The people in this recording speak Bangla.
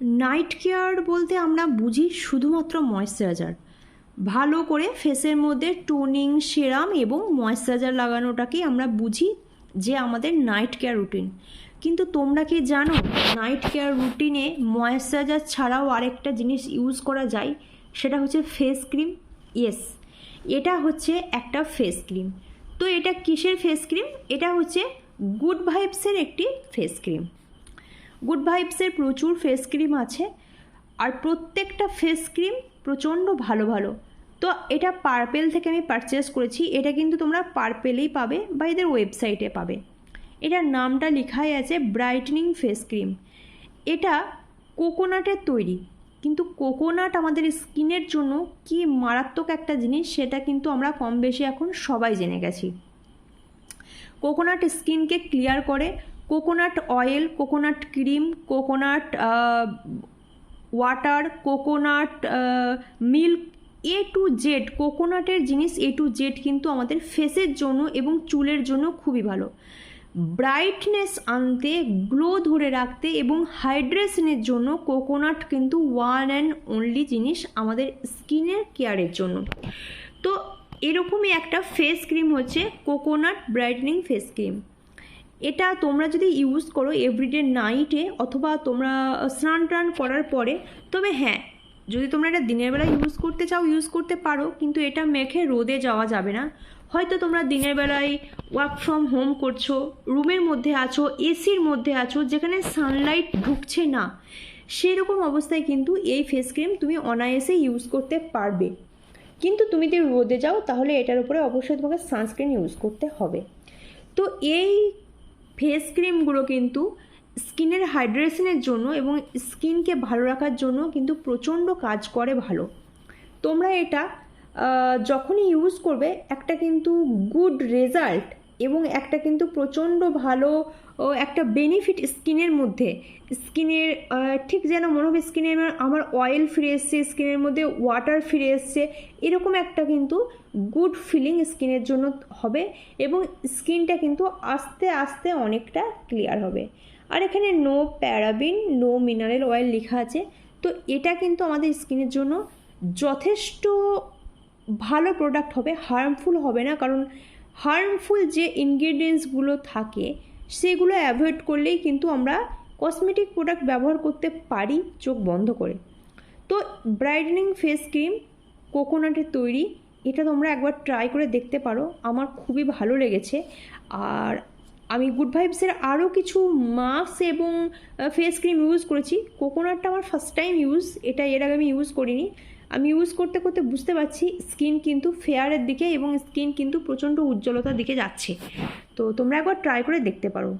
নাইট কেয়ার বলতে আমরা বুঝি শুধুমাত্র ময়েশ্চারাইজার ভালো করে ফেসের মধ্যে টোনিং সেরাম এবং ময়েশ্চারাইজার লাগানোটাকেই আমরা বুঝি যে আমাদের নাইট কেয়ার রুটিন কিন্তু তোমরা কি জানো নাইট কেয়ার রুটিনে ময়েশ্চারাইজার ছাড়াও আরেকটা জিনিস ইউজ করা যায়, সেটা হচ্ছে ফেস ক্রিম ইয়েস এটা হচ্ছে একটা ফেস ক্রিম তো এটা কিসের ফেস ক্রিম এটা হচ্ছে গুড ভাইবসের একটি ফেস ক্রিম গুড ভাইবসের প্রচুর ফেস ক্রিম আছে আর প্রত্যেকটা ফেস ক্রিম প্রচণ্ড ভালো ভালো। তো এটা পার্পেল থেকে আমি পারচেস করেছি। এটা কিন্তু তোমরা পার্পেলেই পাবে বা এদের ওয়েবসাইটে পাবে। এটার নামটা লেখাই আছে ব্রাইটনিং ফেস ক্রিম এটা কোকোনাটের তৈরি। কিন্তু কোকোনাট আমাদের স্কিনের জন্য কি মারাত্মক একটা জিনিস সেটা কিন্তু আমরা কম বেশি এখন সবাই জেনে গেছি। কোকোনাট স্কিনকে ক্লিয়ার করে coconut oil, coconut cream, coconut water, coconut milk, A to Z, কোকোনাটের জিনিস এ টু জেড কিন্তু আমাদের ফেসের জন্য এবং চুলের জন্য খুবই ভালো। ব্রাইটনেস আনতে, গ্লো ধরে রাখতে এবং হাইড্রেশনের জন্য কোকোনাট কিন্তু ওয়ান অ্যান্ড অনলি জিনিস আমাদের স্কিনের কেয়ারের জন্য। তো এরকমই একটা ফেস ক্রিম হচ্ছে কোকোনাট ব্রাইটনিং ফেস ক্রিম। এটা তোমরা যদি ইউজ করো এভরিডে নাইটে অথবা তোমরা স্নান টান করার পরে, তবে হ্যাঁ যদি তোমরা এটা দিনের বেলা ইউজ করতে চাও ইউজ করতে পারো, কিন্তু এটা মেখে রোদে যাওয়া যাবে না। হয়তো তোমরা দিনের বেলায় ওয়ার্ক ফ্রম হোম করছ, রুমের মধ্যে আছো, এসির মধ্যে আছো, যেখানে সানলাইট ঢুকছে না সেই রকম অবস্থায় কিন্তু এই ফেস ক্রিম তুমি অনায়াসে ইউজ করতে পারবে। কিন্তু তুমি যদি রোদে যাও, তাহলে এটার উপরে অবশ্যই তোমাকে সানস্ক্রিন ইউজ করতে হবে। তো এই ফেস ক্রিমগুলো কিন্তু স্কিনের হাইড্রেশনের জন্য এবং স্কিনকে ভালো রাখার জন্য কিন্তু প্রচণ্ড কাজ করে ভালো। তোমরা এটা যখনই ইউজ করবে, একটা কিন্তু গুড রেজাল্ট এবং একটা কিন্তু প্রচণ্ড ভালো একটা বেনিফিট স্কিনের মধ্যে। স্কিনের ঠিক যেন মনে হবে স্কিনে আমার অয়েল ফিরে এসছে, স্কিনের মধ্যে ওয়াটার ফিরে এসছে, এরকম একটা কিন্তু গুড ফিলিং স্কিনের জন্য হবে এবং স্কিনটা কিন্তু আস্তে আস্তে অনেকটা ক্লিয়ার হবে। আর এখানে no paraben no mineral oil লেখা আছে। তো এটা কিন্তু আমাদের স্কিনের জন্য যথেষ্ট ভালো প্রোডাক্ট হবে হার্মফুল হবে না, কারণ হার্মফুল যে ইনগ্রেডিয়েন্টসগুলো থাকে, সেগুলো অ্যাভয়েড করলেই কিন্তু আমরা কসমেটিক প্রোডাক্ট ব্যবহার করতে পারি চোখ বন্ধ করে। তো ব্রাইটেনিং ফেস ক্রিম কোকোনাটের তৈরি, এটা তোমরা একবার ট্রাই করে দেখতে পারো, আমার খুবই ভালো লেগেছে। আর আমি গুড ভাইবসের আরও কিছু মাস্ক এবং ফেস ক্রিম ইউজ করেছি। কোকোনাটটা আমার ফার্স্ট টাইম ইউজ এটা এর আগে আমি ইউজ করিনি। আমি ইউজ করতে করতে বুঝতে পারছি স্কিন কিন্তু ফেয়ারের দিকে এবং স্কিন কিন্তু প্রচণ্ড উজ্জ্বলতার দিকে যাচ্ছে। তো তোমরা একবার ট্রাই করে দেখতে পারো।